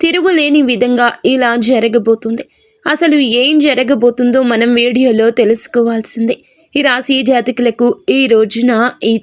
తిరుగులేని విధంగా ఇలా జరగబోతుంది. అసలు ఏం జరగబోతుందో మనం వీడియోలో తెలుసుకోవాల్సిందే. ఈ రాశి జాతకులకు ఈ రోజున ఈ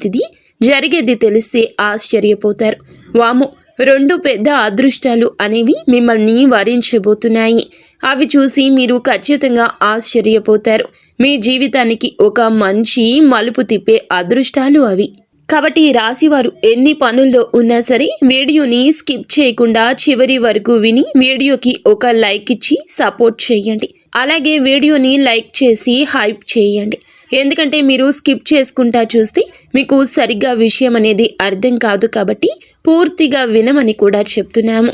జరిగేది తెలిస్తే ఆశ్చర్యపోతారు. వాము రెండు పెద్ద అదృష్టాలు అనేవి మిమ్మల్ని వరించబోతున్నాయి. అవి చూసి మీరు ఖచ్చితంగా ఆశ్చర్యపోతారు. మీ జీవితానికి ఒక మంచి మలుపు తిప్పే అదృష్టాలు అవి. కాబట్టి ఈ రాశివారు ఎన్ని పనుల్లో ఉన్నా సరే వీడియోని స్కిప్ చేయకుండా చివరి వరకు విని వీడియోకి ఒక లైక్ ఇచ్చి సపోర్ట్ చేయండి. అలాగే వీడియోని లైక్ చేసి హైప్ చేయండి. ఎందుకంటే మీరు స్కిప్ చేసుకుంటా చూస్తే మీకు సరిగ్గా విషయం అనేది అర్థం కాదు కాబట్టి పూర్తిగా వినమని కూడా చెప్తున్నాము.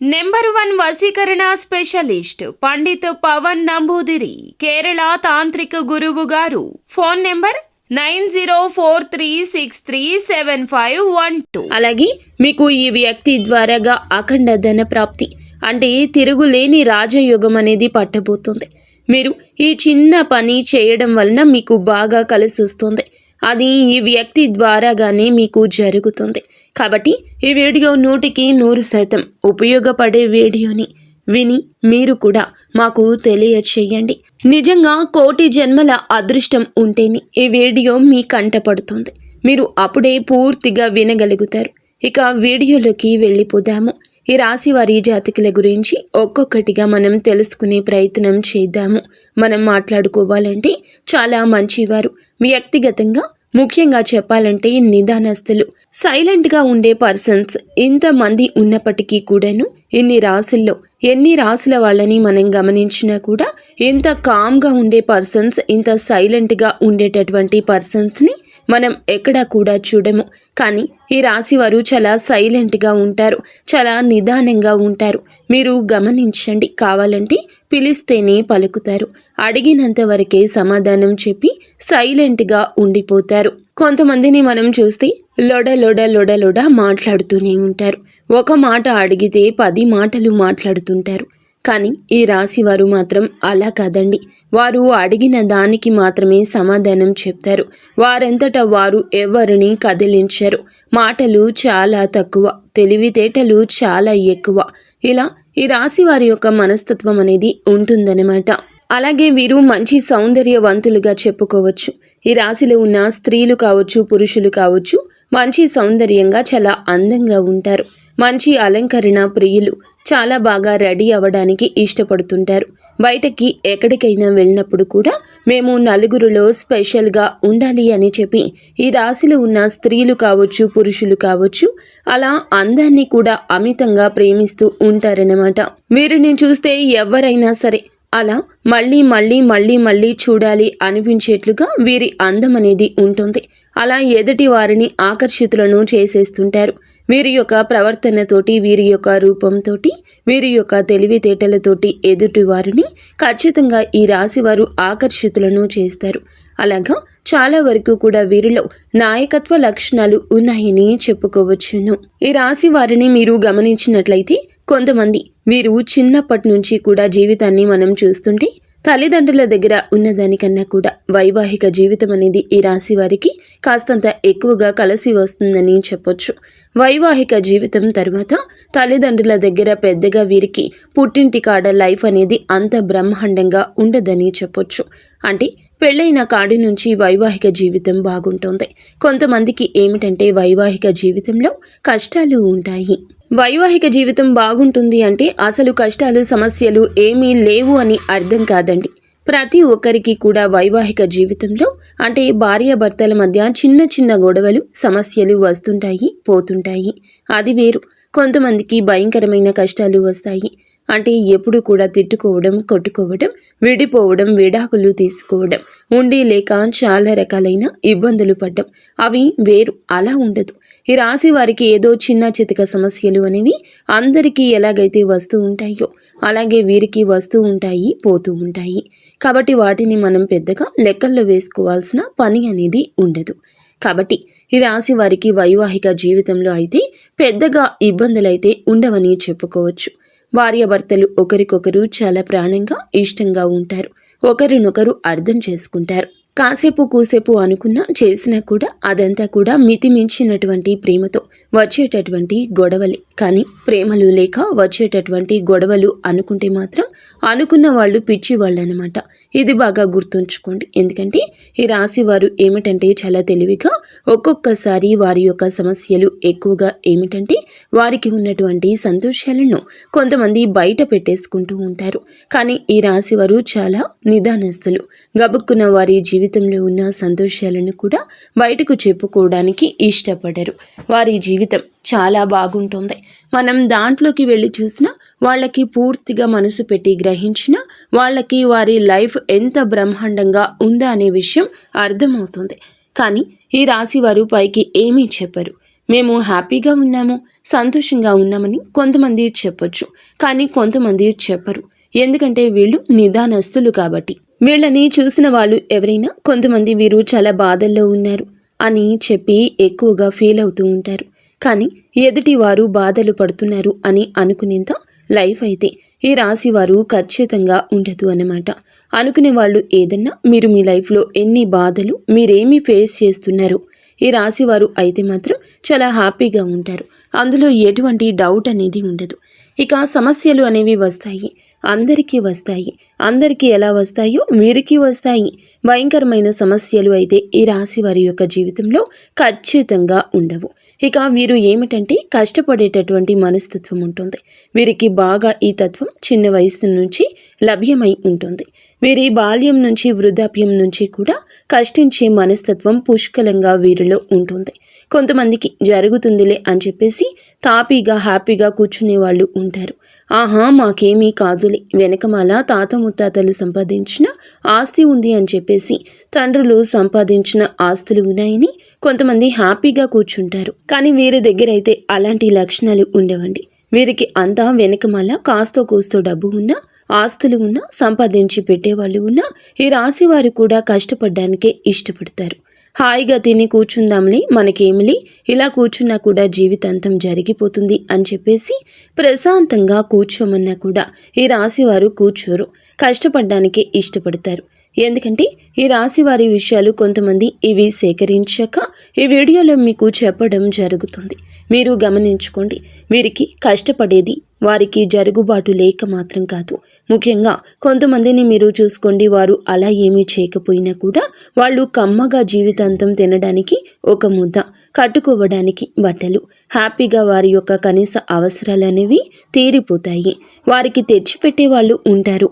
నెంబర్ వన్ వశీకరణ స్పెషలిస్ట్ పండిత్ పవన్ నంబూదిరి కేరళ తాంత్రిక గురువు గారు. Phone number nine zero four three six three seven five one two. అలాగే మీకు ఈ వ్యక్తి ద్వారాగా అఖండ ధన ప్రాప్తి అంటే తిరుగులేని రాజయోగం అనేది పట్టబోతుంది. మీరు ఈ చిన్న పని చేయడం వలన మీకు బాగా కలిసి వస్తుంది. అది ఈ వ్యక్తి ద్వారాగానే మీకు జరుగుతుంది. కాబట్టి ఈ వీడియో నూటికి నూరు శాతం ఉపయోగపడే వీడియోని విని మీరు కూడా మాకు తెలియచేయండి. నిజంగా కోటి జన్మల అదృష్టం ఉంటేనే ఈ వీడియో మీ కంటపడుతుంది మీరు అప్పుడే పూర్తిగా వినగలుగుతారు. ఇక వీడియోలోకి వెళ్ళిపోదాము. ఈ రాశి వారి జాతకుల గురించి ఒక్కొక్కటిగా మనం తెలుసుకునే ప్రయత్నం చేద్దాము. మనం మాట్లాడుకోవాలంటే చాలా మంచివారు. వ్యక్తిగతంగా ముఖ్యంగా చెప్పాలంటే నిదానస్తులు. సైలెంట్గా ఉండే పర్సన్స్ ఇంతమంది ఉన్నప్పటికీ కూడాను ఇన్ని రాసుల్లో ఎన్ని రాసుల వాళ్ళని మనం గమనించినా కూడా ఇంత కామ్గా ఉండే పర్సన్స్ ఇంత సైలెంట్గా ఉండేటటువంటి పర్సన్స్ని మనం ఎక్కడా కూడా చూడము. కానీ ఈ రాశి వారు చాలా సైలెంట్గా ఉంటారు. చాలా నిదానంగా ఉంటారు. మీరు గమనించండి. కావాలంటే పిలిస్తేనే పలుకుతారు. అడిగినంత వరకే సమాధానం చెప్పి సైలెంట్గా ఉండిపోతారు. కొంతమందిని మనం చూస్తే లొడ లొడ లొడ లొడ మాట్లాడుతూనే ఉంటారు. ఒక మాట అడిగితే పది మాటలు మాట్లాడుతుంటారు. కానీ ఈ రాశి వారు మాత్రం అలా కాదండి. వారు అడిగిన దానికి మాత్రమే సమాధానం చెప్తారు. వారంతటా వారు ఎవరిని కదిలించరు. మాటలు చాలా తక్కువ తెలివితేటలు చాలా ఎక్కువ. ఇలా ఈ రాశి వారి యొక్క మనస్తత్వం అనేది ఉంటుందన్నమాట. అలాగే వీరు మంచి సౌందర్యవంతులుగా చెప్పుకోవచ్చు. ఈ రాశిలో ఉన్న స్త్రీలు కావచ్చు పురుషులు కావచ్చు మంచి సౌందర్యంగా చాలా అందంగా ఉంటారు. మంచి అలంకరణ ప్రియులు చాలా బాగా రెడీ అవ్వడానికి ఇష్టపడుతుంటారు. బయటకి ఎక్కడికైనా వెళ్ళినప్పుడు కూడా మేము నలుగురిలో స్పెషల్గా ఉండాలి అని చెప్పి ఈ రాశిలో ఉన్న స్త్రీలు కావచ్చు పురుషులు కావచ్చు అలా అందాన్ని కూడా అమితంగా ప్రేమిస్తూ ఉంటారన్నమాట. వీరిని చూస్తే ఎవరైనా సరే అలా మళ్ళీ మళ్ళీ మళ్ళీ మళ్ళీ చూడాలి అనిపించేట్లుగా వీరి అందం అనేది ఉంటుంది. అలా ఎదుటి వారిని ఆకర్షితులను చేసేస్తుంటారు. వీరి యొక్క ప్రవర్తనతోటి వీరి యొక్క రూపంతోటి వీరి యొక్క తెలివితేటలతోటి ఎదుటి వారిని ఖచ్చితంగా ఈ రాశి వారు ఆకర్షితులను చేస్తారు. అలాగా చాలా వరకు కూడా వీరిలో నాయకత్వ లక్షణాలు ఉన్నాయని చెప్పుకోవచ్చును. ఈ రాశి వారిని మీరు గమనించినట్లయితే కొంతమంది వీరు చిన్నప్పటి నుంచి కూడా జీవితాన్ని మనం చూస్తుంటే తల్లిదండ్రుల దగ్గర ఉన్నదానికన్నా కూడా వైవాహిక జీవితం అనేది ఈ రాశి వారికి కాస్తంత ఎక్కువగా కలిసి వస్తుందని చెప్పొచ్చు. వైవాహిక జీవితం తర్వాత తల్లిదండ్రుల దగ్గర పెద్దగా వీరికి పుట్టింటి కాడ లైఫ్ అనేది అంత బ్రహ్మాండంగా ఉండదని చెప్పొచ్చు. అంటే పెళ్ళైన కాడి నుంచి వైవాహిక జీవితం బాగుంటుంది. కొంతమందికి ఏమిటంటే వైవాహిక జీవితంలో కష్టాలు ఉంటాయి. వైవాహిక జీవితం బాగుంటుంది అంటే అసలు కష్టాలు సమస్యలు ఏమీ లేవు అని అర్థం కాదండి. ప్రతి ఒక్కరికి కూడా వైవాహిక జీవితంలో అంటే భార్యాభర్తల మధ్య చిన్న చిన్న గొడవలు సమస్యలు వస్తుంటాయి పోతుంటాయి. అది వేరు. కొంతమందికి భయంకరమైన కష్టాలు వస్తాయి. అంటే ఎప్పుడు కూడా తిట్టుకోవడం కొట్టుకోవడం విడిపోవడం విడాకులు తీసుకోవడం ఉండి లేక చాలా రకాలైన ఇబ్బందులు పడ్డం. అవి వేరు. అలా ఉండదు. ఈ రాశి వారికి ఏదో చిన్న చితక సమస్యలు అనేవి అందరికీ ఎలాగైతే వస్తూ ఉంటాయో అలాగే వీరికి వస్తూ ఉంటాయి పోతూ ఉంటాయి. కాబట్టి వాటిని మనం పెద్దగా లెక్కల్లో వేసుకోవాల్సిన పని అనేది ఉండదు. కాబట్టి ఈ రాశి వారికి వైవాహిక జీవితంలో అయితే పెద్దగా ఇబ్బందులైతే ఉండవని చెప్పుకోవచ్చు. భార్యాభర్తలు ఒకరికొకరు చాలా ప్రాణంగా ఇష్టంగా ఉంటారు. ఒకరినొకరు అర్థం చేసుకుంటారు. కాసేపు కూసేపు అనుకున్నా చేసినా కూడా అదంతా కూడా మితిమించినటువంటి ప్రేమతో వచ్చేటటువంటి గొడవలే. కానీ ప్రేమలు లేక వచ్చేటటువంటి గొడవలు అనుకుంటే మాత్రం అనుకున్న వాళ్ళు పిచ్చి వాళ్ళు అనమాట ఇది బాగా గుర్తుంచుకోండి. ఎందుకంటే ఈ రాశి వారు ఏమిటంటే చాలా తెలివిగా ఒక్కొక్కసారి వారి యొక్క సమస్యలు ఎక్కువగా ఏమిటంటే వారికి ఉన్నటువంటి సంతోషాలను కొంతమంది బయట పెట్టేసుకుంటూ ఉంటారు. కానీ ఈ రాశి వారు చాలా నిదానస్తులు. గబుక్కున్న వారి జీవితంలో ఉన్న సంతోషాలను కూడా బయటకు చెప్పుకోవడానికి ఇష్టపడరు. వారి జీవితం చాలా బాగుంటుంది. మనం దాంట్లోకి వెళ్ళి చూసినా వాళ్ళకి పూర్తిగా మనసు పెట్టి గ్రహించిన వాళ్ళకి వారి లైఫ్ ఎంత బ్రహ్మాండంగా ఉందా అనే విషయం అర్థమవుతుంది. కానీ ఈ రాశి వారు పైకి ఏమీ చెప్పరు. మేము హ్యాపీగా ఉన్నాము సంతోషంగా ఉన్నామని కొంతమంది చెప్పొచ్చు. కానీ కొంతమంది చెప్పరు. ఎందుకంటే వీళ్ళు నిదానస్తులు కాబట్టి. వీళ్ళని చూసిన వాళ్ళు ఎవరైనా కొంతమంది వీరు చాలా బాధల్లో ఉన్నారు అని చెప్పి ఎక్కువగా ఫీల్ అవుతూ ఉంటారు. కానీ ఎదుటి వారు బాధలు పడుతున్నారు అని అనుకునేంత లైఫ్ అయితే ఈ రాశి వారు ఖచ్చితంగా ఉండదు అన్నమాట. అనుకునే వాళ్ళు ఏదన్నా మీరు మీ లైఫ్లో ఎన్ని బాధలు మీరేమి ఫేస్ చేస్తున్నారు ఈ రాశి వారు అయితే మాత్రం చాలా హ్యాపీగా ఉంటారు. అందులో ఎటువంటి డౌట్ అనేది ఉండదు. ఇక సమస్యలు అనేవి వస్తాయి. అందరికీ వస్తాయి. అందరికీ ఎలా వస్తాయో వీరికి వస్తాయి. భయంకరమైన సమస్యలు అయితే ఈ రాశి వారి యొక్క జీవితంలో ఖచ్చితంగా ఉండవు. ఇక వీరు ఏమిటంటే కష్టపడేటటువంటి మనస్తత్వం ఉంటుంది. వీరికి బాగా ఈ తత్వం చిన్న వయసు నుంచి లభ్యమై ఉంటుంది. వీరి బాల్యం నుంచి వృద్ధాప్యం నుంచి కూడా కష్టించే మనస్తత్వం పుష్కలంగా వీరిలో ఉంటుంది. కొంతమందికి జరుగుతుందిలే అని చెప్పేసి తాపీగా హ్యాపీగా కూర్చునే వాళ్ళు ఉంటారు. ఆహా మాకేమీ కాదులే. వెనకమాల తాత ముత్తాతలు సంపాదించిన ఆస్తి ఉంది అని చెప్పేసి తండ్రులు సంపాదించిన ఆస్తులు ఉన్నాయని కొంతమంది హ్యాపీగా కూర్చుంటారు. కానీ వీరి దగ్గర అయితే అలాంటి లక్షణాలు ఉండవండి. వీరికి అంతా వెనకమాల కాస్తో కూస్తో డబ్బు ఉన్నా ఆస్తులు ఉన్నా సంపాదించి పెట్టేవాళ్ళు ఉన్నా ఈ రాశి వారు కూడా కష్టపడడానికే ఇష్టపడతారు. హాయిగా తిని కూర్చుందాంలే మనకేమిలే? ఇలా కూర్చున్నా కూడా జీవితాంతం జరిగిపోతుంది అని చెప్పేసి ప్రశాంతంగా కూర్చోమన్నా కూడా ఈ రాశివారు కూర్చోరు. కష్టపడ్డానికే ఇష్టపడతారు. ఎందుకంటే ఈ రాశి వారి విషయాలు కొంతమంది ఇవి సేకరించాక ఈ వీడియోలో మీకు చెప్పడం జరుగుతుంది. మీరు గమనించుకోండి వీరికి కష్టపడేది వారికి జరుగుబాటు లేక మాత్రం కాదు. ముఖ్యంగా కొంతమందిని మీరు చూసుకోండి వారు అలా ఏమీ చేయకపోయినా కూడా వాళ్ళు కమ్మగా జీవితాంతం తినడానికి ఒక ముద్ద కట్టుకోవడానికి బట్టలు హ్యాపీగా వారి యొక్క కనీస అవసరాలు అనేవి తీరిపోతాయి. వారికి తెచ్చిపెట్టే వాళ్ళు ఉంటారు.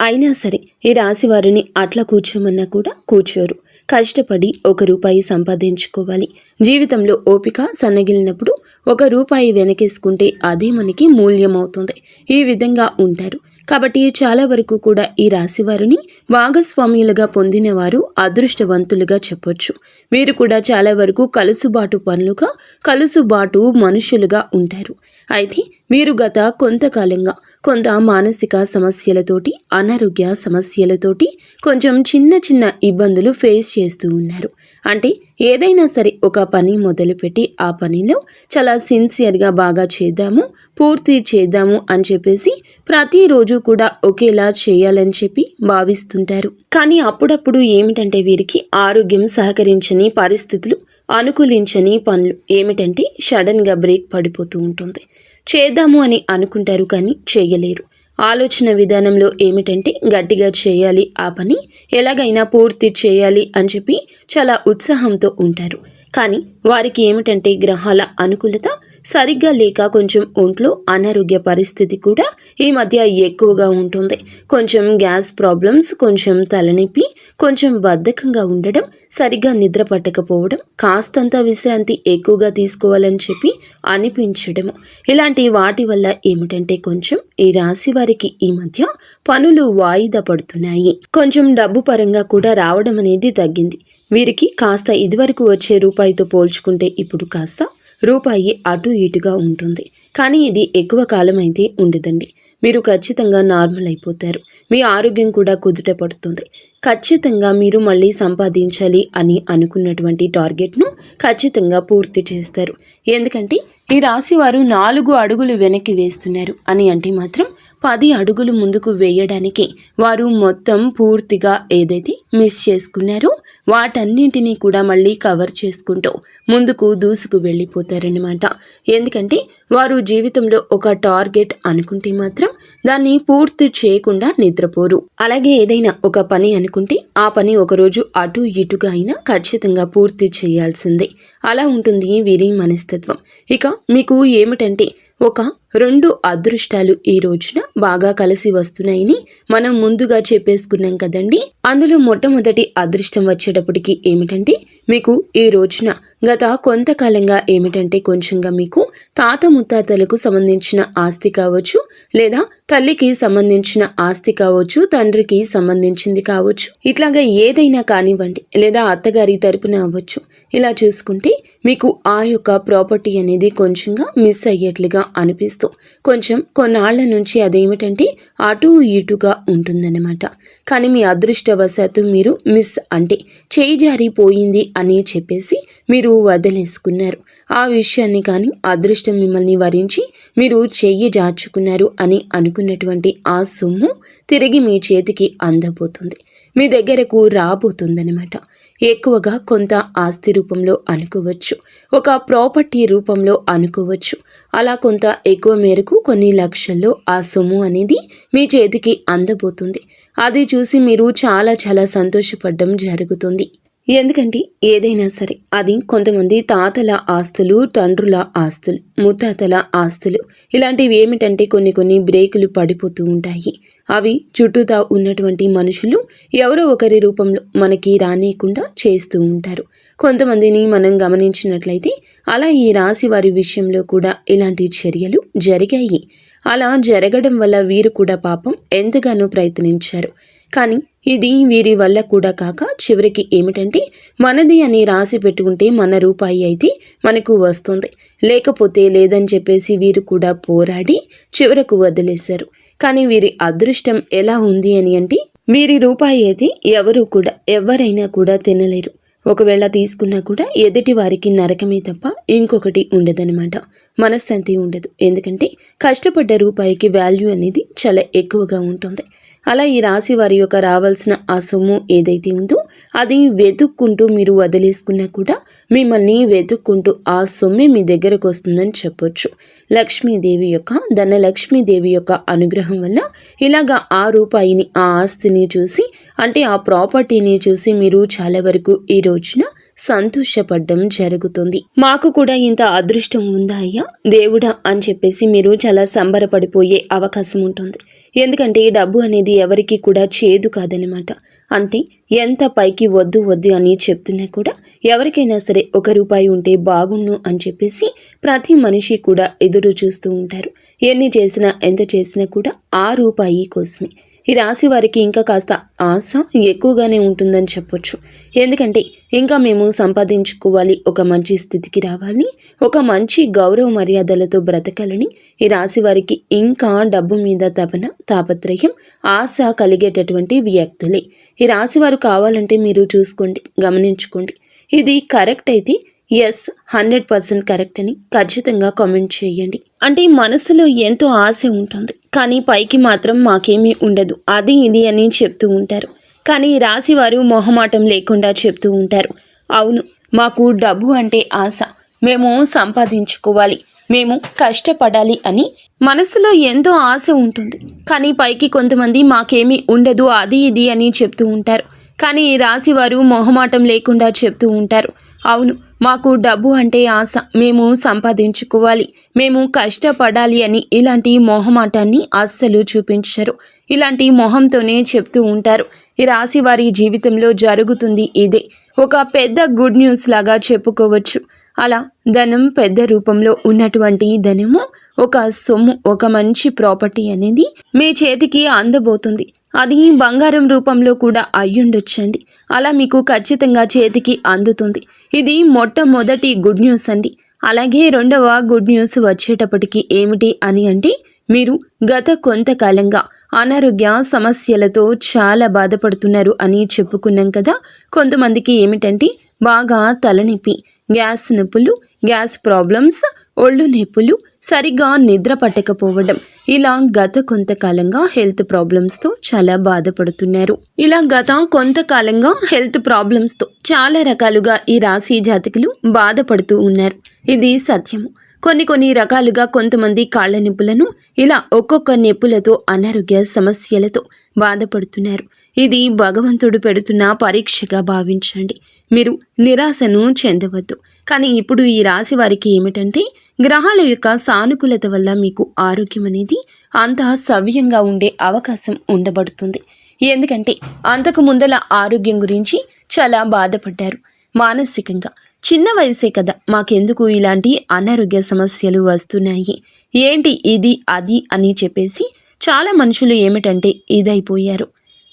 అయినా సరే ఈ రాశి వారిని అట్లా కూర్చోమన్నా కూడా కూర్చోరు. కష్టపడి ఒక రూపాయి సంపాదించుకోవాలి. జీవితంలో ఓపిక సన్నగిలినప్పుడు ఒక రూపాయి వెనకేసుకుంటే అదే మనకి మూల్యం అవుతుంది ఈ విధంగా ఉంటారు. కాబట్టి చాలా వరకు కూడా ఈ రాశి వారిని భాగస్వామ్యులుగా పొందిన వారు అదృష్టవంతులుగా చెప్పొచ్చు. వీరు కూడా చాలా వరకు కలుసుబాటు పనులుగా కలుసుబాటు మనుషులుగా ఉంటారు. అయితే వీరు గత కొంతకాలంగా కొంత మానసిక సమస్యలతోటి అనారోగ్య సమస్యలతోటి కొంచెం చిన్న చిన్న ఇబ్బందులు ఫేస్ చేస్తూ ఉన్నారు. అంటే ఏదైనా సరే ఒక పని మొదలుపెట్టి ఆ పనిలో చాలా సిన్సియర్గా బాగా చేద్దాము పూర్తి చేద్దాము అని చెప్పేసి ప్రతిరోజు కూడా ఒకేలా చేయాలని చెప్పి భావిస్తుంటారు. కానీ అప్పుడప్పుడు ఏమిటంటే వీరికి ఆరోగ్యం సహకరించని పరిస్థితులు అనుకూలించని పనులు ఏమిటంటే సడన్గా బ్రేక్ పడిపోతూ ఉంటుంది. చేద్దాము అని అనుకుంటారు కానీ చేయలేరు. ఆలోచన విధానంలో ఏమిటంటే గట్టిగా చేయాలి ఆ పని ఎలాగైనా పూర్తి చేయాలి అని చెప్పి చాలా ఉత్సాహంతో ఉంటారు. కానీ వారికి ఏమిటంటే గ్రహాల అనుకూలత సరిగ్గా లేక కొంచెం ఒంట్లో అనారోగ్య పరిస్థితి కూడా ఈ మధ్య ఎక్కువగా ఉంటుంది. కొంచెం గ్యాస్ ప్రాబ్లమ్స్ కొంచెం తలనొప్పి కొంచెం బద్ధకంగా ఉండడం సరిగ్గా నిద్ర పట్టకపోవడం కాస్తంత విశ్రాంతి ఎక్కువగా తీసుకోవాలని చెప్పి అనిపించడము. ఇలాంటి వాటి వల్ల ఏమిటంటే కొంచెం ఈ రాశి వారికి ఈ మధ్య పనులు వాయిదా పడుతున్నాయి. కొంచెం డబ్బు పరంగా కూడా రావడం అనేది తగ్గింది. వీరికి కాస్త ఇదివరకు వచ్చే రూపాయితో పోల్చుకుంటే ఇప్పుడు కాస్త రూపాయి అటు ఇటుగా ఉంటుంది. కానీ ఇది ఎక్కువ కాలం అయితే ఉండదండి. మీరు ఖచ్చితంగా నార్మల్ అయిపోతారు. మీ ఆరోగ్యం కూడా కుదుట పడుతుంది. ఖచ్చితంగా మీరు మళ్ళీ సంపాదించాలి అని అనుకున్నటువంటి టార్గెట్ను ఖచ్చితంగా పూర్తి చేస్తారు. ఎందుకంటే ఈ రాశి వారు నాలుగు అడుగులు వెనక్కి వేస్తున్నారు అని అంటే మాత్రం పది అడుగులు ముందుకు వేయడానికి వారు మొత్తం పూర్తిగా ఏదైతే మిస్ చేసుకున్నారో వాటన్నింటినీ కూడా మళ్ళీ కవర్ చేసుకుంటూ ముందుకు దూసుకు వెళ్ళిపోతారనమాట ఎందుకంటే వారు జీవితంలో ఒక టార్గెట్ అనుకుంటే మాత్రం దాన్ని పూర్తి చేయకుండా నిద్రపోరు. అలాగే ఏదైనా ఒక పని అనుకుంటే ఆ పని ఒకరోజు అటు ఇటుగా అయినా ఖచ్చితంగా పూర్తి చేయాల్సిందే. అలా ఉంటుంది వీరి మనస్తత్వం. ఇక మీకు ఏమిటంటే ఒక రెండు అదృష్టాలు ఈ రోజున బాగా కలిసి వస్తున్నాయని మనం ముందుగా చెప్పేసుకున్నాం కదండి. అందులో మొట్టమొదటి అదృష్టం వచ్చేటప్పటికి ఏమిటంటే మీకు ఈ రోజున గత కొంతకాలంగా ఏమిటంటే కొంచెంగా మీకు తాత ముత్తాతలకు సంబంధించిన ఆస్తి కావచ్చు లేదా తల్లికి సంబంధించిన ఆస్తి కావచ్చు తండ్రికి సంబంధించింది కావచ్చు ఇట్లాగా ఏదైనా కానివ్వండి లేదా అత్తగారి తరపున అవ్వచ్చు ఇలా చూసుకుంటే మీకు ఆ యొక్క ప్రాపర్టీ అనేది కొంచెంగా మిస్ అయ్యేట్లుగా అనిపిస్తుంది. చేస్తూ. కొంచెం కొన్నాళ్ళ నుంచి అదేమిటంటే అటు ఇటుగా ఉంటుందన్నమాట. కానీ మీ అదృష్టవశాత్తు మీరు మిస్ అంటే చేయి జారిపోయింది అని చెప్పేసి మీరు వదిలేసుకున్నారు. ఆ విషయాన్ని కానీ అదృష్టం మిమ్మల్ని వరించి మీరు చెయ్యి జాచుకున్నారు అని అనుకున్నటువంటి ఆ సొమ్ము తిరిగి మీ చేతికి అందబోతుంది. మీ దగ్గరకు రాబోతుందనమాట ఎక్కువగా కొంత ఆస్తి రూపంలో అనుకోవచ్చు. ఒక ప్రాపర్టీ రూపంలో అనుకోవచ్చు. అలా కొంత ఎక్కువ మేరకు కొన్ని లక్షల్లో ఆ సొమ్ము అనేది మీ చేతికి అందబోతుంది. అది చూసి మీరు చాలా చాలా సంతోషపడడం జరుగుతుంది. ఎందుకంటే ఏదైనా సరే అది కొంతమంది తాతల ఆస్తులు తండ్రుల ఆస్తులు ముత్తాతల ఆస్తులు. ఇలాంటివి ఏమిటంటే కొన్ని కొన్ని బ్రేకులు పడిపోతూ ఉంటాయి. అవి చుట్టూతా ఉన్నటువంటి మనుషులు ఎవరో ఒకరి రూపంలో మనకి రానియకుండా చేస్తూ ఉంటారు. కొంతమందిని మనం గమనించినట్లయితే అలా ఈ రాశి వారి విషయంలో కూడా ఇలాంటి చర్యలు జరిగాయి. అలా జరగడం వల్ల వీరు కూడా పాపం ఎంతగానో ప్రయత్నించారు. కానీ ఇది వీరి వల్ల కూడా కాక చివరికి ఏమిటంటే మనది అని రాసి పెట్టుకుంటే మన రూపాయి అయితే మనకు వస్తుంది. లేకపోతే లేదని చెప్పేసి వీరు కూడా పోరాడి చివరకు వదిలేశారు. కానీ వీరి అదృష్టం ఎలా ఉంది అని అంటే వీరి రూపాయి అయితే ఎవరు కూడా ఎవరైనా కూడా తినలేరు. ఒకవేళ తీసుకున్నా కూడా ఎదుటి వారికి నరకమే తప్ప ఇంకొకటి ఉండదనమాట మనశ్శాంతి ఉండదు. ఎందుకంటే కష్టపడ్డ రూపాయికి వాల్యూ అనేది చాలా ఎక్కువగా ఉంటుంది. అలా ఈ రాశి వారి యొక్క రావాల్సిన ఆ సొమ్ము ఏదైతే ఉందో అది వెతుక్కుంటూ మీరు వదిలేసుకున్నా కూడా మిమ్మల్ని వెతుక్కుంటూ ఆ సొమ్మె మీ దగ్గరకు వస్తుందని చెప్పొచ్చు. లక్ష్మీదేవి యొక్క ధనలక్ష్మీదేవి యొక్క అనుగ్రహం వల్ల ఇలాగా ఆ రూపాయిని ఆ ఆస్తిని చూసి అంటే ఆ ప్రాపర్టీని చూసి మీరు చాలా వరకు ఈ రోజున సంతోషపడడం జరుగుతుంది. మాకు కూడా ఇంత అదృష్టం ఉందా అయ్యా? దేవుడా అని చెప్పేసి మీరు చాలా సంబరపడిపోయే అవకాశం ఉంటుంది. ఎందుకంటే ఈ డబ్బు అనేది ఎవరికి కూడా చేదు కాదనమాట అంటే ఎంత పైకి వద్దు వద్దు అని చెప్తున్నా కూడా ఎవరికైనా సరే ఒక రూపాయి ఉంటే బాగుండు అని చెప్పేసి ప్రతి మనిషి కూడా ఎదురు చూస్తూ ఉంటారు. ఎన్ని చేసినా ఎంత చేసినా కూడా ఆ రూపాయి కోసమే. ఈ రాశి వారికి ఇంకా కాస్త ఆశ ఎక్కువగానే ఉంటుందని చెప్పొచ్చు. ఎందుకంటే ఇంకా మేము సంపాదించుకోవాలి ఒక మంచి స్థితికి రావాలి ఒక మంచి గౌరవ మర్యాదలతో బ్రతకాలని ఈ రాశి వారికి ఇంకా డబ్బు మీద తపన తాపత్రయం ఆశ కలిగేటటువంటి వ్యక్తులే. ఈ రాశి వారు కావాలంటే మీరు చూసుకోండి గమనించుకోండి. ఇది కరెక్ట్ అయితే ఎస్ హండ్రెడ్ పర్సెంట్ కరెక్ట్ అని ఖచ్చితంగా కామెంట్ చేయండి. అంటే మనసులో ఎంతో ఆశ ఉంటుంది. కానీ పైకి మాత్రం మాకేమీ ఉండదు. అది ఇది అని చెప్తూ ఉంటారు. కానీ రాశివారు రాశి వారు మొహమాటం లేకుండా చెప్తూ ఉంటారు. అవును మాకు డబ్బు అంటే ఆశ. మేము సంపాదించుకోవాలి. మేము కష్టపడాలి అని మనసులో ఎంతో ఆశ ఉంటుంది. కానీ పైకి కొంతమంది మాకేమీ ఉండదు అది ఇది అని చెప్తూ ఉంటారు. కానీ ఈ రాశి వారు మొహమాటం లేకుండా చెప్తూ ఉంటారు. అవును మాకు డబ్బు అంటే ఆశ. మేము సంపాదించుకోవాలి. మేము కష్టపడాలి అని ఇలాంటి మొహమాటాన్ని అస్సలు చూపించరు. ఇలాంటి మొహంతోనే చెప్తూ ఉంటారు. ఈ రాశి వారి జీవితంలో జరుగుతుంది ఇదే. ఒక పెద్ద గుడ్ న్యూస్ లాగా చెప్పుకోవచ్చు. అలా ధనం పెద్ద రూపంలో ఉన్నటువంటి ధనము ఒక సొమ్ము ఒక మంచి ప్రాపర్టీ అనేది మీ చేతికి అందబోతుంది. అది బంగారం రూపంలో కూడా అయ్యుండొచ్చండి. అలా మీకు ఖచ్చితంగా చేతికి అందుతుంది. ఇది మొట్టమొదటి గుడ్ న్యూస్ అండి. అలాగే రెండవ గుడ్ న్యూస్ వచ్చేటప్పటికి ఏమిటి అని అంటే మీరు గత కొంతకాలంగా అనారోగ్య సమస్యలతో చాలా బాధపడుతున్నారు అని చెప్పుకున్నాం కదా. కొంతమందికి ఏమిటంటే బాగా తలనొప్పి గ్యాస్ నొప్పులు గ్యాస్ ప్రాబ్లమ్స్ ఒళ్ళు నొప్పులు సరిగా నిద్ర పట్టకపోవడం. ఇలా గత కొంతకాలంగా హెల్త్ ప్రాబ్లమ్స్తో చాలా బాధపడుతున్నారు. ఇలా గత కొంతకాలంగా హెల్త్ ప్రాబ్లమ్స్తో చాలా రకాలుగా ఈ రాశి జాతకులు బాధపడుతూ ఉన్నారు. ఇది సత్యము. కొన్ని కొన్ని రకాలుగా కొంతమంది కాళ్ళ నొప్పులను ఇలా ఒక్కొక్క నొప్పులతో అనారోగ్య సమస్యలతో బాధపడుతున్నారు. ఇది భగవంతుడు పెడుతున్న పరీక్షగా భావించండి. మీరు నిరాశను చెందవద్దు. కానీ ఇప్పుడు ఈ రాశి వారికి ఏమిటంటే గ్రహాల యొక్క సానుకూలత వల్ల మీకు ఆరోగ్యం అనేది అంత సవ్యంగా ఉండే అవకాశం ఉండబడుతుంది. ఎందుకంటే అంతకు ముందల ఆరోగ్యం గురించి చాలా బాధపడ్డారు. మానసికంగా. చిన్న వయసే కదా మాకెందుకు ఇలాంటి అనారోగ్య సమస్యలు వస్తున్నాయి? ఏంటి ఇది అది అని చెప్పేసి చాలా మనుషులు ఏమిటంటే ఇదైపోయారు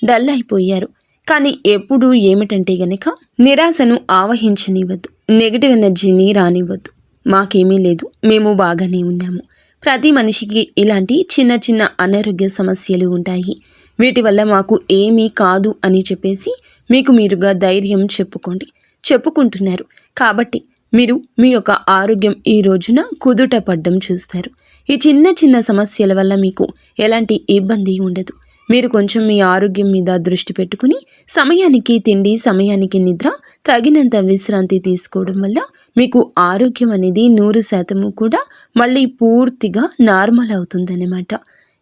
డల్ అయిపోయారు కానీ ఎప్పుడు ఏమిటంటే గనక నిరాశను ఆవహించనివ్వద్దు నెగిటివ్ ఎనర్జీని రానివ్వద్దు. మాకేమీ లేదు మేము బాగానే ఉన్నాము. ప్రతి మనిషికి ఇలాంటి చిన్న చిన్న అనారోగ్య సమస్యలు ఉంటాయి. వీటి వల్ల మాకు ఏమీ కాదు అని చెప్పేసి మీకు మీరుగా ధైర్యం చెప్పుకోండి. చెప్పుకుంటున్నారు. కాబట్టి మీరు మీ యొక్క ఆరోగ్యం ఈ రోజున కుదుట పడ్డం చూస్తారు. ఈ చిన్న చిన్న సమస్యల వల్ల మీకు ఎలాంటి ఇబ్బంది ఉండదు. మీరు కొంచెం మీ ఆరోగ్యం మీద దృష్టి పెట్టుకుని సమయానికి తిండి సమయానికి నిద్ర తగినంత విశ్రాంతి తీసుకోవడం వల్ల మీకు ఆరోగ్యం అనేది నూరు శాతము కూడా మళ్ళీ పూర్తిగా నార్మల్ అవుతుందన్నమాట.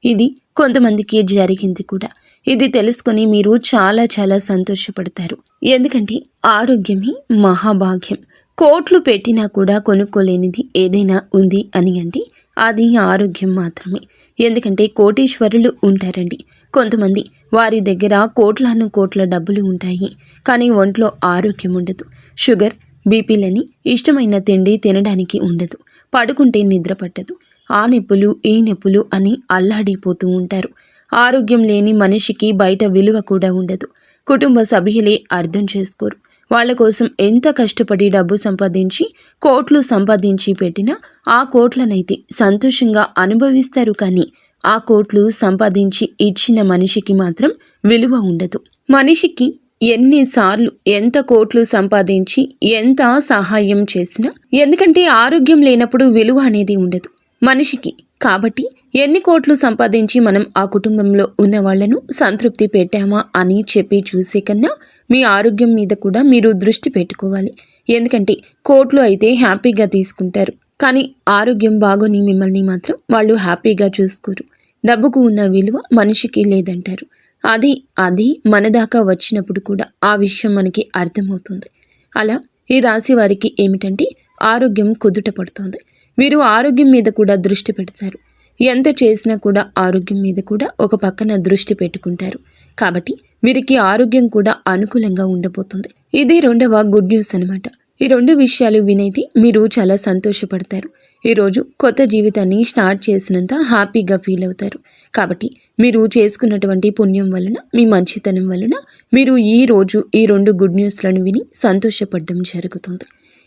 ఇది కొంతమందికి జరిగింది కూడా. ఇది తెలుసుకొని మీరు చాలా చాలా సంతోషపడతారు. ఎందుకంటే ఆరోగ్యమే మహాభాగ్యం. కోట్లు పెట్టినా కూడా కొనుక్కోలేనిది ఏదైనా ఉంది అని అంటే అది ఆరోగ్యం మాత్రమే. ఎందుకంటే కోటీశ్వరులు ఉంటారండి. కొంతమంది వారి దగ్గర కోట్లాను కోట్ల డబ్బులు ఉంటాయి. కానీ ఒంట్లో ఆరోగ్యం ఉండదు. షుగర్ బీపీలని ఇష్టమైన తిండి తినడానికి ఉండదు. పడుకుంటే నిద్ర పట్టదు. ఆ నొప్పులు ఈ నొప్పులు అని అల్లాడిపోతూ ఉంటారు. ఆరోగ్యం లేని మనిషికి బయట విలువ కూడా ఉండదు. కుటుంబ సభ్యులే అర్థం చేసుకోరు. వాళ్ళ కోసం ఎంత కష్టపడి డబ్బు సంపాదించి కోట్లు సంపాదించి పెట్టినా ఆ కోట్లనైతే సంతోషంగా అనుభవిస్తారు కానీ ఆ కోట్లు సంపాదించి ఇచ్చిన మనిషికి మాత్రం విలువ ఉండదు. మనిషికి ఎన్నిసార్లు ఎంత కోట్లు సంపాదించి ఎంత సహాయం చేసినా ఎందుకంటే ఆరోగ్యం లేనప్పుడు విలువ అనేది ఉండదు. మనిషికి కాబట్టి ఎన్ని కోట్లు సంపాదించి మనం ఆ కుటుంబంలో ఉన్న వాళ్ళను సంతృప్తి పెట్టామా అని చెప్పి చూసే కన్నా మీ ఆరోగ్యం మీద కూడా మీరు దృష్టి పెట్టుకోవాలి. ఎందుకంటే కోట్లు అయితే హ్యాపీగా తీసుకుంటారు. కానీ ఆరోగ్యం బాగోని మిమ్మల్ని మాత్రం వాళ్ళు హ్యాపీగా చూసుకోరు. డబ్బుకు ఉన్న విలువ మనిషికి లేదంటారు. అది అది మన దాకా వచ్చినప్పుడు కూడా ఆ విషయం మనకి అర్థమవుతుంది. అలా ఈ రాశి వారికి ఏమిటంటే ఆరోగ్యం కుదుట పడుతుంది. వీరు ఆరోగ్యం మీద కూడా దృష్టి పెడతారు. ఎంత చేసినా కూడా ఆరోగ్యం మీద కూడా ఒక పక్కన దృష్టి పెట్టుకుంటారు. కాబట్టి వీరికి ఆరోగ్యం కూడా అనుకూలంగా ఉండబోతుంది. ఇది రెండవ గుడ్ న్యూస్ అనమాట ఈ రెండు విషయాలు వినైతే మీరు చాలా సంతోషపడతారు. ఈరోజు కొత్త జీవితాన్ని స్టార్ట్ చేసినంత హ్యాపీగా ఫీల్ అవుతారు. కాబట్టి మీరు చేసుకున్నటువంటి పుణ్యం వలన మీ మంచితనం వలన మీరు ఈ రోజు ఈ రెండు గుడ్ న్యూస్లను విని సంతోషపడడం జరుగుతుంది.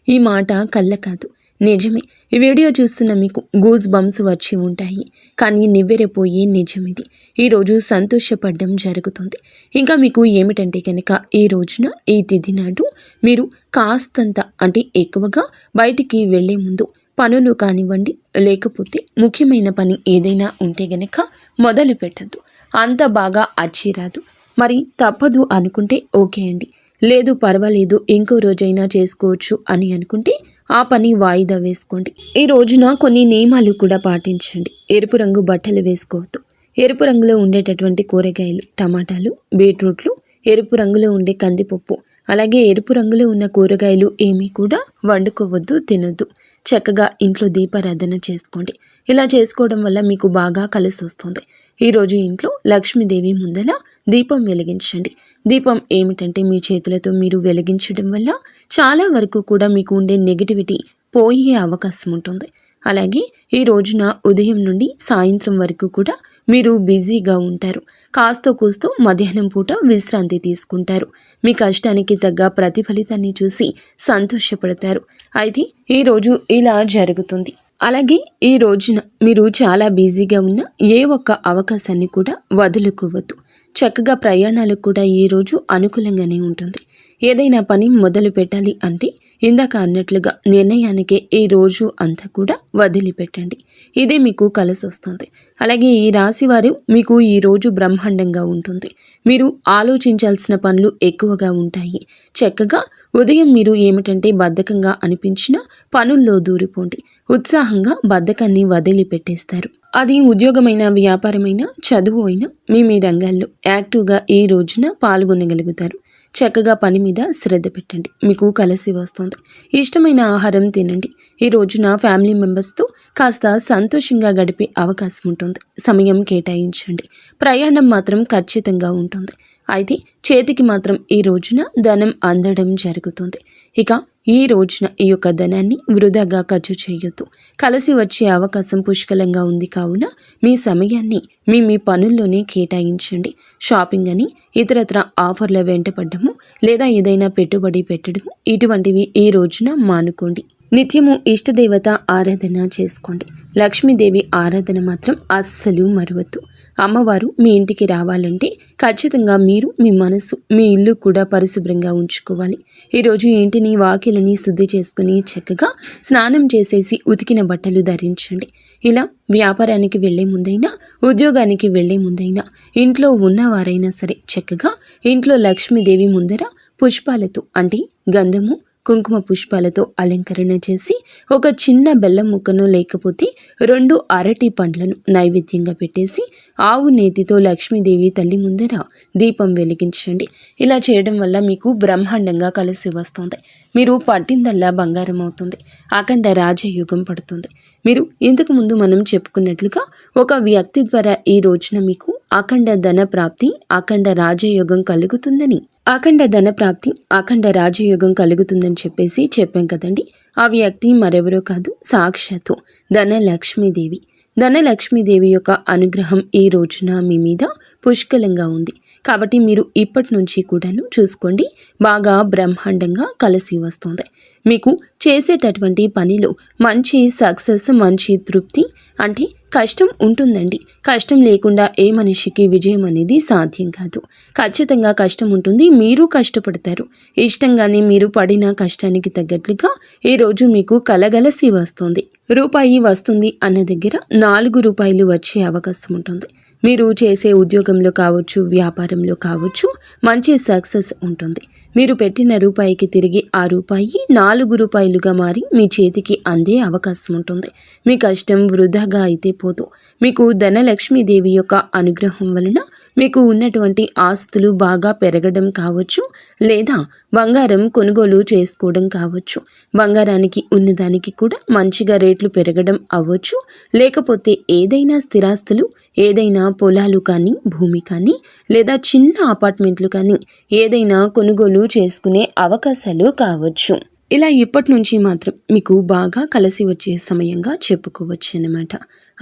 ఈ మాట కళ్ళ కాదు. నిజమే. ఈ వీడియో చూస్తున్న మీకు గూజ్ బంప్స్ వచ్చి ఉంటాయి. కానీ నివ్వెరపోయే నిజమిది. ఈరోజు సంతోషపడడం జరుగుతుంది. ఇంకా మీకు ఏమిటంటే కనుక ఈ రోజున ఈ తిథి నాడు మీరు కాస్తంత అంటే ఎక్కువగా బయటికి వెళ్ళే ముందు పనులు కానివ్వండి లేకపోతే ముఖ్యమైన పని ఏదైనా ఉంటే గనక మొదలు పెట్టద్దు. అంత బాగా అచ్చిరాదు మరి తప్పదు అనుకుంటే ఓకే అండి. లేదు పర్వాలేదు ఇంకో రోజైనా చేసుకోవచ్చు అని అనుకుంటే ఆ పని వాయిదా వేసుకోండి. ఈ రోజున కొన్ని నియమాలు కూడా పాటించండి. ఎరుపు రంగు బట్టలు వేసుకోవద్దు. ఎరుపు రంగులో ఉండేటటువంటి కూరగాయలు టమాటాలు బీట్రూట్లు ఎరుపు రంగులో ఉండే కందిపప్పు అలాగే ఎరుపు రంగులో ఉన్న కూరగాయలు ఏమీ కూడా వండుకోవద్దు తినొద్దు. చక్కగా ఇంట్లో దీపారాధన చేసుకోండి. ఇలా చేసుకోవడం వల్ల మీకు బాగా కలిసి వస్తుంది ఈరోజు ఇంట్లో లక్ష్మీదేవి ముందల దీపం వెలిగించండి. దీపం ఏమిటంటే మీ చేతులతో మీరు వెలిగించడం వల్ల చాలా వరకు కూడా మీకు ఉండే నెగిటివిటీ పోయే అవకాశం ఉంటుంది. అలాగే ఈ రోజున ఉదయం నుండి సాయంత్రం వరకు కూడా మీరు బిజీగా ఉంటారు. కాస్తో కూస్తో మధ్యాహ్నం పూట విశ్రాంతి తీసుకుంటారు. మీ కష్టానికి తగ్గ ప్రతిఫలితాన్ని చూసి సంతోషపడతారు. అయితే ఈరోజు ఇలా జరుగుతుంది. అలాగే ఈ రోజున మీరు చాలా బిజీగా ఉన్న ఏ ఒక్క అవకాశాన్ని కూడా వదులుకోవద్దు. చక్కగా ప్రయాణాలకు కూడా ఈ రోజు అనుకూలంగానే ఉంటుంది. ఏదైనా పని మొదలు పెట్టాలి అంటే ఇందాక అన్నట్లుగా నిర్ణయానికే ఈ రోజు అంతా కూడా వదిలిపెట్టండి. ఇదే మీకు కలిసి వస్తుంది అలాగే ఈ రాశి వారు మీకు ఈ రోజు బ్రహ్మాండంగా ఉంటుంది. మీరు ఆలోచించాల్సిన పనులు ఎక్కువగా ఉంటాయి. చక్కగా ఉదయం మీరు ఏమిటంటే బద్ధకంగా అనిపించిన పనుల్లో దూరిపోండి. ఉత్సాహంగా బద్ధకాన్ని వదిలిపెట్టేస్తారు. అది ఉద్యోగమైన వ్యాపారమైన చదువు అయినా మీ మీ రంగాల్లో యాక్టివ్గా ఈ రోజున పాల్గొనగలుగుతారు. చక్కగా పని మీద శ్రద్ధ పెట్టండి. మీకు కలిసి వస్తుంది. ఇష్టమైన ఆహారం తినండి. ఈ రోజున ఫ్యామిలీ మెంబర్స్తో కాస్త సంతోషంగా గడిపే అవకాశం ఉంటుంది. సమయం కేటాయించండి. ప్రయాణం మాత్రం ఖచ్చితంగా ఉంటుంది. అయితే చేతికి మాత్రం ఈ రోజున ధనం అందడం జరుగుతుంది. ఇక ఈ రోజున ఈ యొక్క ధనాన్ని వృధాగా ఖర్చు చేయొద్దు. కలిసి వచ్చే అవకాశం పుష్కలంగా ఉంది కావున మీ సమయాన్ని మీ మీ పనుల్లోనే కేటాయించండి. షాపింగ్ అని ఇతరత్ర ఆఫర్ల వెంటపడ్డము లేదా ఏదైనా పెట్టుబడి పెట్టడము ఇటువంటివి ఈ రోజున మానుకోండి. నిత్యము ఇష్టదేవత ఆరాధన చేసుకోండి. లక్ష్మీదేవి ఆరాధన మాత్రం అస్సలు మరవద్దు. అమ్మవారు మీ ఇంటికి రావాలంటే ఖచ్చితంగా మీరు మీ మనసు మీ ఇల్లు కూడా పరిశుభ్రంగా ఉంచుకోవాలి. ఈరోజు ఇంటిని వాకిలని శుద్ధి చేసుకుని చక్కగా స్నానం చేసేసి ఉతికిన బట్టలు ధరించండి. ఇలా వ్యాపారానికి వెళ్ళే ముందైనా ఉద్యోగానికి వెళ్ళే ముందైనా ఇంట్లో ఉన్నవారైనా సరే చక్కగా ఇంట్లో లక్ష్మీదేవి ముందర పుష్పాలతో అంటే గంధము కుంకుమ పుష్పాలతో అలంకరణ చేసి ఒక చిన్న బెల్లం ముక్కను లేకపోతే రెండు అరటి పండ్లను నైవేద్యంగా పెట్టేసి ఆవు నేతితో లక్ష్మీదేవి తల్లి ముందర దీపం వెలిగించండి. ఇలా చేయడం వల్ల మీకు బ్రహ్మాండంగా కలిసి వస్తుంది. మీరు పట్టిందల్లా బంగారం అవుతుంది. అఖండ రాజయుగం పడుతుంది. మీరు ఇంతకు ముందు మనం చెప్పుకున్నట్లుగా ఒక వ్యక్తి ద్వారా ఈ రోజున మీకు అఖండ ధన ప్రాప్తి అఖండ రాజయోగం కలుగుతుందని అఖండ ధన ప్రాప్తి అఖండ రాజయోగం కలుగుతుందని చెప్పేసి చెప్పాం కదండి. ఆ వ్యక్తి మరెవరో కాదు సాక్షాత్తు ధనలక్ష్మీదేవి. ధనలక్ష్మీదేవి యొక్క అనుగ్రహం ఈ రోజున మీ మీద పుష్కలంగా ఉంది. కాబట్టి మీరు ఇప్పటి నుంచి కూడాను చూసుకోండి. బాగా బ్రహ్మాండంగా కలిసి వస్తుంది. మీకు చేసేటటువంటి పనిలో మంచి సక్సెస్ మంచి తృప్తి అంటే కష్టం ఉంటుందండి. కష్టం లేకుండా ఏ మనిషికి విజయం అనేది సాధ్యం కాదు. ఖచ్చితంగా కష్టం ఉంటుంది. మీరు కష్టపడతారు. ఇష్టంగానే మీరు పడిన కష్టానికి తగ్గట్లుగా ఈరోజు మీకు కలగలసి వస్తుంది. రూపాయి వస్తుంది అన్న దగ్గర నాలుగు రూపాయలు వచ్చే అవకాశం ఉంటుంది. మీరు చేసే ఉద్యోగంలో కావచ్చు వ్యాపారంలో కావచ్చు మంచి సక్సెస్ ఉంటుంది. మీరు పెట్టిన రూపాయికి తిరిగి ఆ రూపాయి నాలుగు రూపాయలుగా మారి మీ చేతికి అందే అవకాశం ఉంటుంది. మీ కష్టం వృధాగా అయితే పోదు. మీకు ధనలక్ష్మీదేవి యొక్క అనుగ్రహం వలన మీకు ఉన్నటువంటి ఆస్తులు బాగా పెరగడం కావచ్చు లేదా బంగారం కొనుగోలు చేసుకోవడం కావచ్చు. బంగారానికి ఉన్నదానికి కూడా మంచిగా రేట్లు పెరగడం అవ్వచ్చు. లేకపోతే ఏదైనా స్థిరాస్తులు ఏదైనా పొలాలు కానీ భూమి కానీ లేదా చిన్న అపార్ట్మెంట్లు కానీ ఏదైనా కొనుగోలు చేసుకునే అవకాశాలు కావచ్చు. ఇలా ఇప్పటి నుంచి మాత్రం మీకు బాగా కలిసి వచ్చే సమయంగా చెప్పుకోవచ్చు అన్నమాట.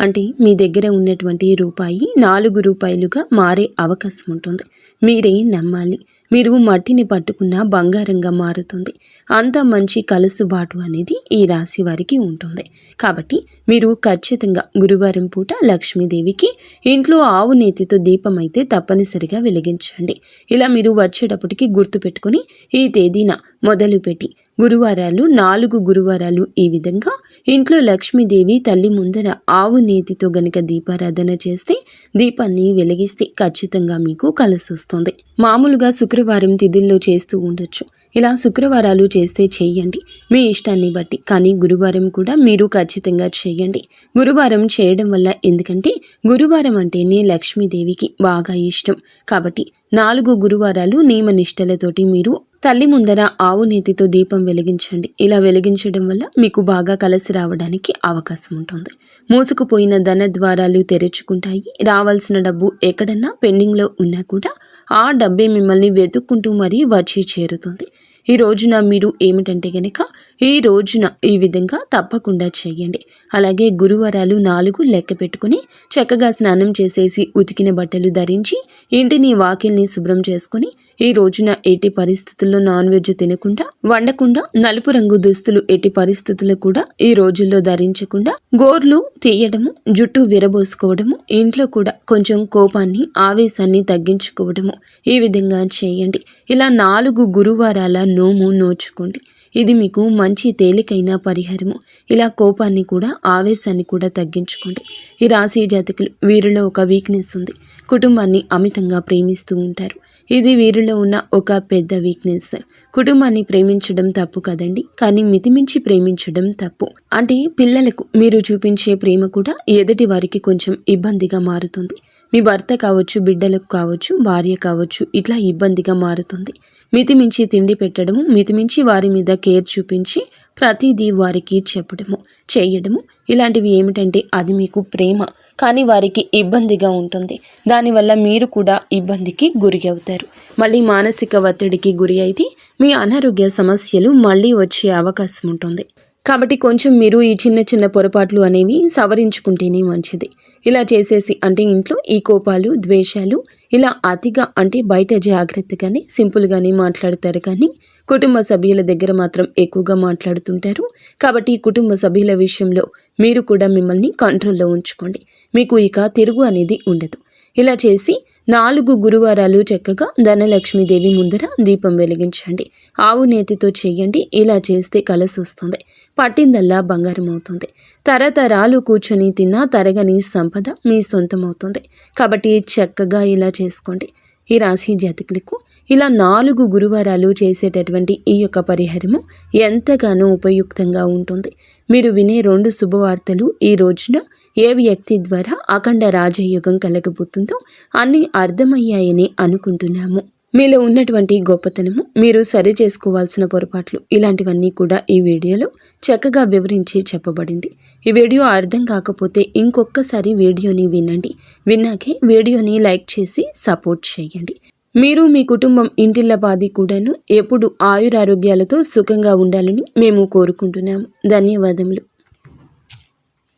అంటే మీ దగ్గర ఉన్నటువంటి రూపాయి నాలుగు రూపాయలుగా మారే అవకాశం ఉంటుంది. మీరే నమ్మాలి. మీరు మట్టిని పట్టుకున్న బంగారంగా మారుతుంది. అంత మంచి కలుసుబాటు అనేది ఈ రాశి వారికి ఉంటుంది. కాబట్టి మీరు ఖచ్చితంగా గురువారం పూట లక్ష్మీదేవికి ఇంట్లో ఆవు నేతితో దీపం అయితే తప్పనిసరిగా వెలిగించండి. ఇలా మీరు వచ్చేటప్పటికి గుర్తుపెట్టుకొని ఈ తేదీన మొదలుపెట్టి గురువారాలు నాలుగు గురువారాలు ఈ విధంగా ఇంట్లో లక్ష్మీదేవి తల్లి ముందర ఆవు నేతితో గనుక దీపారాధన చేస్తే దీపాన్ని వెలిగిస్తే ఖచ్చితంగా మీకు కలిసి వస్తుంది మామూలుగా శుక్రవారం తిథుల్లో చేస్తూ ఉండొచ్చు. ఇలా శుక్రవారాలు చేస్తే చేయండి. మీ ఇష్టాన్ని బట్టి. కానీ గురువారం కూడా మీరు ఖచ్చితంగా చేయండి. గురువారం చేయడం వల్ల ఎందుకంటే గురువారం అంటేనే లక్ష్మీదేవికి బాగా ఇష్టం. కాబట్టి నాలుగు గురువారాలు నియమ నిష్టలతోటి మీరు తల్లి ముందర ఆవు నేతితో దీపం వెలిగించండి. ఇలా వెలిగించడం వల్ల మీకు బాగా కలిసి రావడానికి అవకాశం ఉంటుంది. మూసుకుపోయిన ధన ద్వారాలు తెరుచుకుంటాయి. రావాల్సిన డబ్బు ఎక్కడన్నా పెండింగ్లో ఉన్నా కూడా ఆ డబ్బే మిమ్మల్ని వెతుక్కుంటూ మరీ వచ్చి చేరుతుంది. ఈ రోజున మీరు ఏమిటంటే కనుక ఈ రోజున ఈ విధంగా తప్పకుండా చేయండి. అలాగే గురువారాలు నాలుగు లెక్క పెట్టుకుని చక్కగా స్నానం చేసేసి ఉతికిన బట్టలు ధరించి ఇంటిని వాకిల్ని శుభ్రం చేసుకుని ఈ రోజున ఎట్టి పరిస్థితుల్లో నాన్ వెజ్ తినకుండా వండకుండా నలుపు రంగు దుస్తులు ఎట్టి పరిస్థితుల్లో కూడా ఈ రోజుల్లో ధరించకుండా గోర్లు తీయడము జుట్టు విరబోసుకోవడము ఇంట్లో కూడా కొంచెం కోపాన్ని ఆవేశాన్ని తగ్గించుకోవడము ఈ విధంగా చేయండి. ఇలా నాలుగు గురువారాల నోము నోచుకోండి. ఇది మీకు మంచి తేలికైన పరిహారము. ఇలా కోపాన్ని కూడా ఆవేశాన్ని కూడా తగ్గించుకోండి. ఈ రాశి జాతకులు వీరిలో ఒక వీక్నెస్ ఉంది. కుటుంబాన్ని అమితంగా ప్రేమిస్తూ ఉంటారు. ఇది వీరిలో ఉన్న ఒక పెద్ద వీక్నెస్ కుటుంబాన్ని ప్రేమించడం తప్పు కదండి? కానీ మితిమించి ప్రేమించడం తప్పు. అంటే పిల్లలకు మీరు చూపించే ప్రేమ కూడా ఎదుటి వారికి కొంచెం ఇబ్బందిగా మారుతుంది. మీ భర్త కావచ్చు బిడ్డలకు కావచ్చు భార్య కావచ్చు ఇట్లా ఇబ్బందిగా మారుతుంది. మితిమించి తిండి పెట్టడము మితిమించి వారి మీద కేర్ చూపించి ప్రతిదీ వారికి చెప్పడము చేయడము. ఇలాంటివి ఏమిటంటే అది మీకు ప్రేమ. కానీ వారికి ఇబ్బందిగా ఉంటుంది. దానివల్ల మీరు కూడా ఇబ్బందికి గురి అవుతారు. మళ్ళీ మానసిక ఒత్తిడికి గురి అయితే మీ అనారోగ్య సమస్యలు మళ్ళీ వచ్చే అవకాశం ఉంటుంది. కాబట్టి కొంచెం మీరు ఈ చిన్న చిన్న పొరపాట్లు అనేవి సవరించుకుంటేనే మంచిది. ఇలా చేసేసి అంటే ఇంట్లో ఈ కోపాలు ద్వేషాలు ఇలా అతిగా అంటే బయట జాగ్రత్తగానే సింపుల్గానే మాట్లాడతారు కానీ కుటుంబ సభ్యుల దగ్గర మాత్రం ఎక్కువగా మాట్లాడుతుంటారు. కాబట్టి కుటుంబ సభ్యుల విషయంలో మీరు కూడా మిమ్మల్ని కంట్రోల్లో ఉంచుకోండి. మీకు ఇక తిరుగు అనేది ఉండదు. ఇలా చేసి నాలుగు గురువారాలు చక్కగా ధనలక్ష్మీదేవి ముందర దీపం వెలిగించండి. ఆవు నేతితో చేయండి. ఇలా చేస్తే కలసి వస్తుంది పట్టిందల్లా బంగారం అవుతుంది తరతరాలు కూర్చొని తిన్నా తరగని సంపద మీ సొంతమవుతుంది. కాబట్టి చక్కగా ఇలా చేసుకోండి. ఈ రాశి జాతకులకు ఇలా నాలుగు గురువారాలు చేసేటటువంటి ఈ యొక్క పరిహారము ఎంతగానో ఉపయుక్తంగా ఉంటుంది. మీరు వినే రెండు శుభవార్తలు ఈ రోజున ఏ వ్యక్తి ద్వారా అఖండ రాజయోగం కలగబోతుందో అన్నీ అర్థమయ్యాయని అనుకుంటున్నాము. మీలో ఉన్నటువంటి గొప్పతనము మీరు సరి చేసుకోవాల్సిన పొరపాట్లు ఇలాంటివన్నీ కూడా ఈ వీడియోలో చక్కగా వివరించి చెప్పబడింది. ఈ వీడియో అర్థం కాకపోతే ఇంకొకసారి వీడియోని వినండి. విన్నాకే వీడియోని లైక్ చేసి సపోర్ట్ చేయండి. మీరు మీ కుటుంబం ఇంటిల్లపాది కూడాను ఎప్పుడు ఆయురారోగ్యాలతో సుఖంగా ఉండాలని మేము కోరుకుంటున్నాము. ధన్యవాదములు.